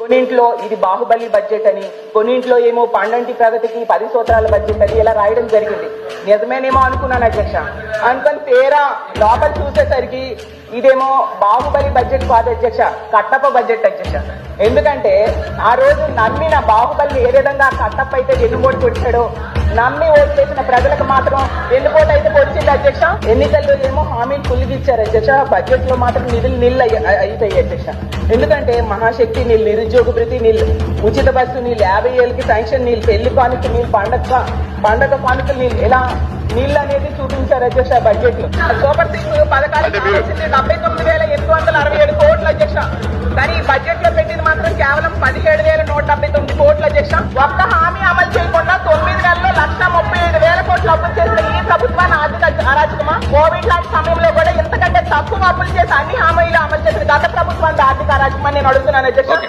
కొన్నింట్లో ఇది బాహుబలి బడ్జెట్ అని కొన్నింట్లో ఏమో పండంటి ప్రగతికి పది సూత్రాల బడ్జెట్ అని ఇలా రాయడం జరిగింది. నిజమేనేమో అనుకున్నాను అధ్యక్ష. అందుకని తేరా లోపల చూసేసరికి ఇదేమో బాహుబలి బడ్జెట్ కాదు అధ్యక్ష కట్టప్ప బడ్జెట్ అధ్యక్ష. ఎందుకంటే ఆ రోజు నమ్మిన బాహుబలిని ఏ విధంగా కట్టప్ప అయితే వెన్నుపోటు కొట్టాడో నమ్మి ఓటు చేసిన ప్రజలకు మాత్రం వెన్నుపోటు అయితే పొడిచింది అధ్యక్ష. ఎన్నికల్లో ఏమో హామీలు పులిగిచ్చారు అధ్యక్ష. బడ్జెట్లో మాత్రం నిధులు నిల్ అయిపోయాయి అధ్యక్ష. ఎందుకంటే మహాశక్తి నీళ్ళు నిరుద్యోగ భృతి నీళ్ళు ఉచిత బస్సు నీళ్ళు యాభై ఏళ్ళకి శాంక్షన్ నీళ్ళు పెళ్ళి కానుక నీళ్ళు పండగ పండగ కానుకలు నీళ్ళు ఇలా నీళ్ళు అనేది చూపించారు అధ్యక్ష బడ్జెట్లో సూపర్ సింగ్ పథకాలు కావాల్సింది డెబ్బై తొమ్మిది వేల ఎనిమిది వందల అరవై ఏడు కోట్లు అధ్యక్ష. కానీ బడ్జెట్లో పెట్టింది మాత్రం కేవలం పదిహేడు వేల నూట డెబ్బై తొమ్మిది కోట్లు అధ్యక్ష. ఒక్క హామీ అమలు చేయకుండా తొమ్మిది నెలల్లో లక్ష ముప్పై ఐదు వేల కోట్లు అప్పులు చేసిన ఈ ప్రభుత్వాన్ని ఆర్థిక అరాచకమా కోవిడ్ లాంటి సమయంలో కూడా ఇంతకంటే తక్కువ అప్పులు చేసి అన్ని హామీలు అమలు చేసిన గత ప్రభుత్వాన్ని ఆర్థిక అరాచకమని నేను అడుగుతున్నాను అధ్యక్ష.